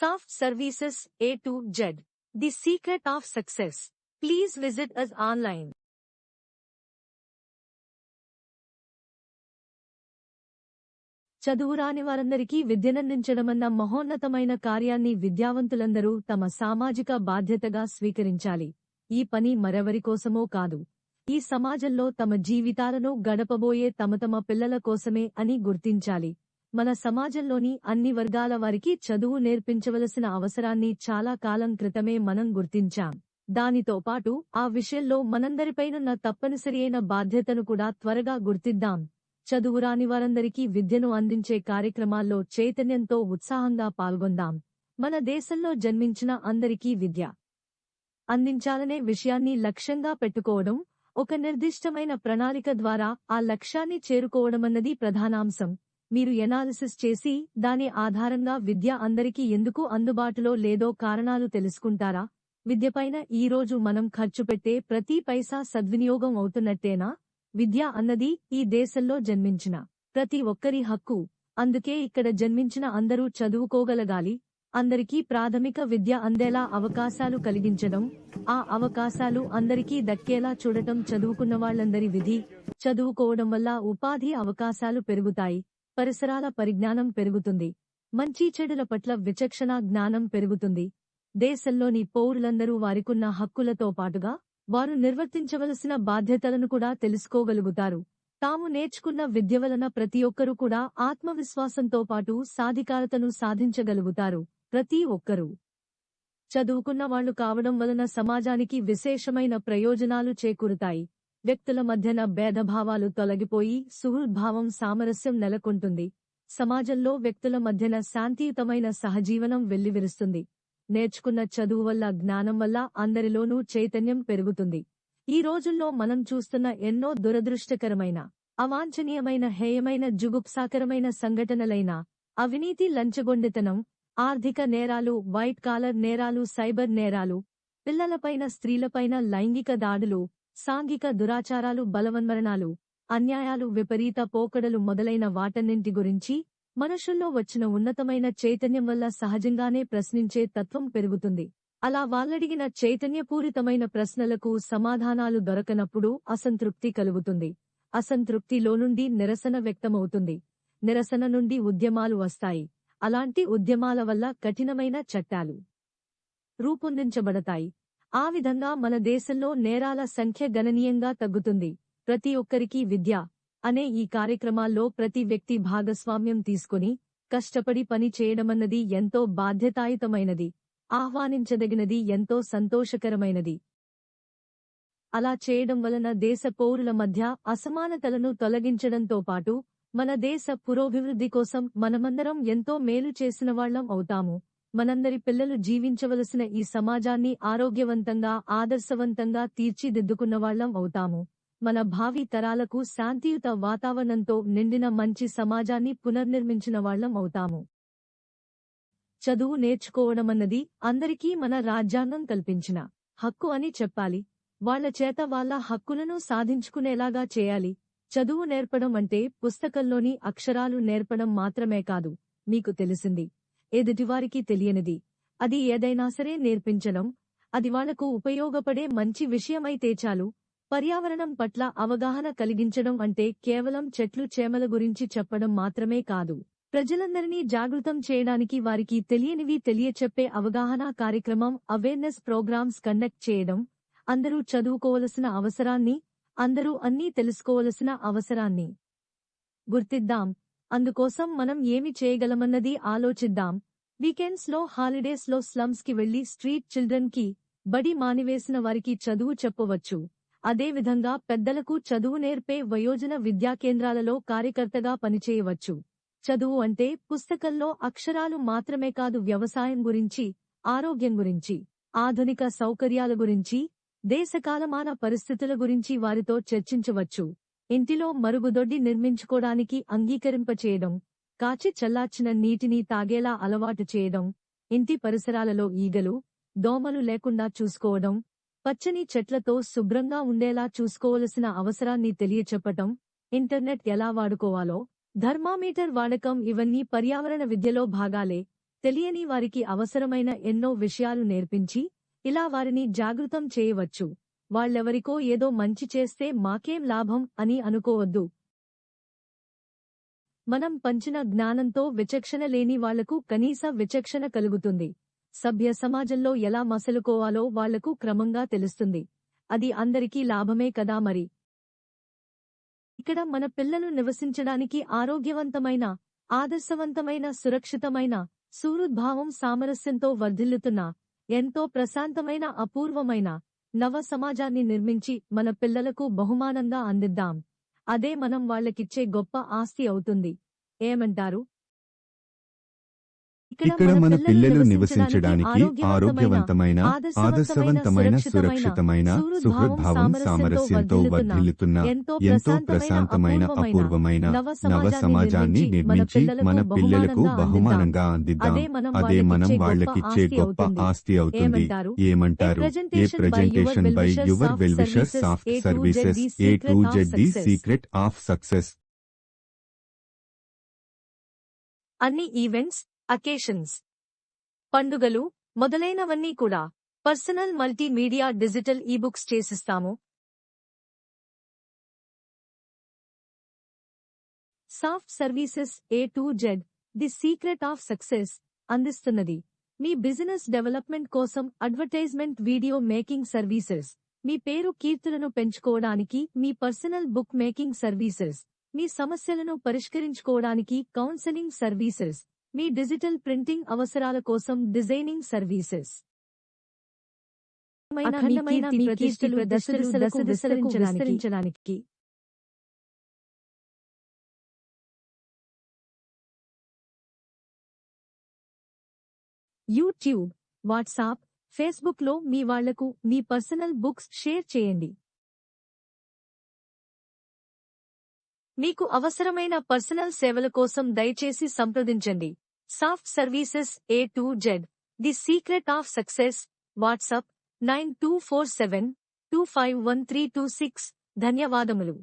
Soft Services A to Z. The secret of success. Please visit us online. చదువురాని వారందరికీ విద్యనందించడమన్న మహోన్నతమైన కార్యాన్ని విద్యావంతులందరూ తమ సామాజిక బాధ్యతగా స్వీకరించాలి ఈ పని మరెవరి కోసమో కాదు ఈ సమాజంలో తమ జీవితాలను గడపబోయే తమ తమ పిల్లల కోసమే అని గుర్తించాలి మన సమాజంలోని అన్ని వర్గాల వారికి చదువు నేర్పించవలసిన అవసరాన్ని చాలా కాలం క్రితమే మనం గుర్తించాం. దానితో పాటు ఆ విషయంలో మనందరిపైనున్న తప్పనిసరి అయిన బాధ్యతను కూడా త్వరగా గుర్తిద్దాం. చదువురాని వారందరికీ విద్యను అందించే కార్యక్రమాల్లో చైతన్యంతో ఉత్సాహంగా పాల్గొందాం. మన దేశంలో జన్మించిన అందరికీ విద్య అందించాలనే విషయాన్ని లక్ష్యంగా పెట్టుకోవడం ఒక నిర్దిష్టమైన ప్రణాళిక ద్వారా ఆ లక్ష్యాన్ని చేరుకోవడమన్నది ప్రధానాంశం. మీరు ఎనాలిసిస్ చేసి దాని ఆధారంగా విద్య అందరికీ ఎందుకు అందుబాటులో లేదో కారణాలు తెలుసుకుంటారా? విద్యపైన ఈ రోజు మనం ఖర్చు పెట్టే ప్రతి పైసా సద్వినియోగం అవుతున్నట్టేనా? విద్య అన్నది ఈ దేశంలో జన్మించిన ప్రతి ఒక్కరి హక్కు. అందుకే ఇక్కడ జన్మించిన అందరూ చదువుకోగలగాలి. అందరికీ ప్రాథమిక విద్య అందేలా అవకాశాలు కలిగించడం ఆ అవకాశాలు అందరికీ దక్కేలా చూడటం చదువుకున్న వాళ్ళందరి విధి. చదువుకోవడం వల్ల ఉపాధి అవకాశాలు పెరుగుతాయి. పరిసరాల పరిజ్ఞానం పెరుగుతుంది. మంచి చెడుల పట్ల విచక్షణ జ్ఞానం పెరుగుతుంది. దేశంలోని పౌరులందరూ వారికున్న హక్కులతో పాటుగా వారు నిర్వర్తించవలసిన బాధ్యతలను కూడా తెలుసుకోగలుగుతారు. తాము నేర్చుకున్న విద్య వలన ప్రతి ఒక్కరూ కూడా ఆత్మవిశ్వాసంతో పాటు సాధికారతను సాధించగలుగుతారు. ప్రతి ఒక్కరూ. చదువుకున్న వాళ్ళు కావడం వలన సమాజానికి విశేషమైన ప్రయోజనాలు చేకూరుతాయి. వ్యక్తుల మధ్యన భేదభావాలు తొలగిపోయి సుహృద్భావం సామరస్యం నెలకొంటుంది. సమాజంలో వ్యక్తుల మధ్యన శాంతియుతమైన సహజీవనం వెల్లివిరుస్తుంది. నేర్చుకున్న చదువు వల్ల జ్ఞానం వల్ల అందరిలోనూ చైతన్యం పెరుగుతుంది. ఈ రోజుల్లో మనం చూస్తున్న ఎన్నో దురదృష్టకరమైన అవాంఛనీయమైన హేయమైన జుగుప్సాకరమైన సంఘటనలైన అవినీతి లంచగొండితనం ఆర్థిక నేరాలు వైట్ కాలర్ నేరాలు సైబర్ నేరాలు పిల్లలపైన స్త్రీలపైన లైంగిక దాడులు సాంఘిక దురాచారాలు బలవన్మరణాలు అన్యాయాలు విపరీత పోకడలు మొదలైన వాటన్నింటి గురించి మనుషుల్లో వచ్చిన ఉన్నతమైన చైతన్యం వల్ల సహజంగానే ప్రశ్నించే తత్వం పెరుగుతుంది. అలా వాళ్ళడిగిన చైతన్యపూరితమైన ప్రశ్నలకు సమాధానాలు దొరకనప్పుడు అసంతృప్తి కలుగుతుంది. అసంతృప్తిలో నుండి నిరసన వ్యక్తమవుతుంది. నిరసన నుండి ఉద్యమాలు వస్తాయి. అలాంటి ఉద్యమాల వల్ల కఠినమైన చట్టాలు రూపొందించబడతాయి. ఆ విధంగా మన దేశంలో నేరాల సంఖ్య గణనీయంగా తగ్గుతుంది. ప్రతి ఒక్కరికి విద్య అనే ఈ కార్యక్రమాల్లో ప్రతి వ్యక్తి భాగస్వామ్యం తీసుకుని కష్టపడి పని చేయడమన్నది ఎంతో బాధ్యతాయుతమైనది. ఆహ్వానించదగినది ఎంతో సంతోషకరమైనది. అలా చేయడం వలన దేశ పౌరుల మధ్య అసమానతలను తొలగించడంతో పాటు మన దేశ పురోభివృద్ధి కోసం మనమందరం ఎంతో మేలు చేసిన వాళ్ళం అవుతాము. మనందరి పిల్లలు జీవించవలసిన ఈ సమాజాన్ని ఆరోగ్యవంతంగా ఆదర్శవంతంగా తీర్చిదిద్దుకున్న వాళ్ళం అవుతాము. మన భావి తరాలకు శాంతియుత వాతావరణంతో నిండిన మంచి సమాజాన్ని పునర్నిర్మించిన వాళ్ళం అవుతాము. చదువు నేర్చుకోవడమన్నది అందరికీ మన రాజ్యాంగం కల్పించిన హక్కు అని చెప్పాలి. వాళ్ళ చేత వాళ్ళ హక్కులను సాధించుకునేలాగా చేయాలి. చదువు నేర్పడం అంటే పుస్తకంలోని అక్షరాలు నేర్పడం మాత్రమే కాదు మీకు తెలిసింది. ఎదుటివారికి తెలియనిది. అది ఏదైనా సరే నేర్పించడం అది వాళ్ళకు ఉపయోగపడే మంచి విషయమైతే చాలు. పర్యావరణం పట్ల అవగాహన కలిగించడం అంటే కేవలం చెట్లు చేమల గురించి చెప్పడం మాత్రమే కాదు. ప్రజలందరినీ జాగృతం చేయడానికి వారికి తెలియనివి తెలియచెప్పే అవగాహన కార్యక్రమం అవేర్నెస్ ప్రోగ్రామ్స్ కండక్ట్ చేయడం అందరూ చదువుకోవలసిన అవసరాన్ని అందరూ అన్నీ తెలుసుకోవలసిన అవసరాన్ని గుర్తిద్దాం. అందుకోసం మనం ఏమి చేయగలమన్నది ఆలోచిద్దాం. వీకెండ్స్లో హాలిడేస్లో స్లమ్స్కి వెళ్ళి స్ట్రీట్ చిల్డ్రన్కి బడి మానివేసిన వారికి చదువు చెప్పవచ్చు. అదేవిధంగా పెద్దలకు చదువు నేర్పే వయోజన విద్యా కేంద్రాలలో కార్యకర్తగా పనిచేయవచ్చు. చదువు అంటే పుస్తకంలో అక్షరాలు మాత్రమే కాదు వ్యవసాయం గురించి ఆరోగ్యం గురించి ఆధునిక సౌకర్యాల గురించి దేశకాలమాన పరిస్థితుల గురించి వారితో చర్చించవచ్చు. ఇంటిలో మరుగుదొడ్డి నిర్మించుకోడానికి అంగీకరింపచేయడం కాచి చల్లార్చిన నీటిని తాగేలా అలవాటు చేయడం ఇంటి పరిసరాలలో ఈగలు దోమలు లేకుండా చూసుకోవడం పచ్చని చెట్లతో శుభ్రంగా ఉండేలా చూసుకోవలసిన అవసరాన్ని తెలియచెప్పటం ఇంటర్నెట్ ఎలా వాడుకోవాలో థర్మామీటర్ వాడకం ఇవన్నీ పర్యావరణ విద్యలో భాగాలే తెలియని వారికి అవసరమైన ఎన్నో విషయాలు నేర్పించి ఇలా వారిని జాగృతం చేయవచ్చు. వాళ్ళెవరికో ఏదో మంచి చేస్తే మాకేం లాభం అని అనుకోవద్దు. మనం పంచిన జ్ఞానంతో విచక్షణ లేని వాళ్ళకు కనీస విచక్షణ కలుగుతుంది. సభ్య సమాజంలో ఎలా మసలుకోవాలో వాళ్ళకు క్రమంగా తెలుస్తుంది. అది అందరికీ లాభమే కదా మరి? ఇక్కడ మన పిల్లలు నివసించడానికి ఆరోగ్యవంతమైన ఆదర్శవంతమైన సురక్షితమైన సూరుద్భావం సామరస్యంతో వర్ధిల్లుతున్న ఎంతో ప్రశాంతమైన అపూర్వమైన నవ సమాజాన్ని నిర్మించి మన పిల్లలకు బహుమానంగా అందిద్దాం. అదే మనం వాళ్ళకిచ్చే గొప్ప ఆస్తి అవుతుంది. ఏమంటారు? ఇక్కడ మన పిల్లలు నివసించడానికి ఆరోగ్యవంతమైన ఆదర్శవంతమైన సురక్షితమైన సుహృద్భావం సామరస్యంతో వర్ధిల్లుతున్న ఎంతో ప్రశాంతమైన అపూర్వమైన నవ సమాజాన్ని నిర్మించి మన పిల్లలకు బహుమానంగా అందిద్దాం. అదే మనం వాళ్ళకిచ్చే గొప్ప ఆస్తి అవుతుంది. ఏమంటారు? A presentation by your well wisher soft services A to Z the secret of success అన్ని ఈవెంట్స్ అకేషన్స్ పండుగలు మొదలైనవన్నీ కూడా personal multimedia digital ebooks చేసిస్తాము. Soft services A to Z the secret of success అందిస్తున్నది. మీ బిజినెస్ డెవలప్మెంట్ కోసం advertisement video making services. మీ పేరు కీర్తులను పెంచుకోవడానికి మీ పర్సనల్ బుక్ మేకింగ్ సర్వీసెస్. మీ సమస్యలను పరిష్కరించుకోవడానికి కౌన్సెలింగ్ సర్వీసెస్. మీ డిజిటల్ ప్రింటింగ్ అవసరాల కోసం డిజైనింగ్ సర్వీసెస్. విస్తరించడానికి. యూట్యూబ్ వాట్సాప్ ఫేస్బుక్లో మీ వాళ్ళకు మీ పర్సనల్ బుక్స్ షేర్ చేయండి. మీకు అవసరమైన పర్సనల్ సేవల కోసం దయచేసి సంప్రదించండి. Soft services A to Z the secret of success. WhatsApp nine two four seven two five one three two six. ధన్యవాదములు.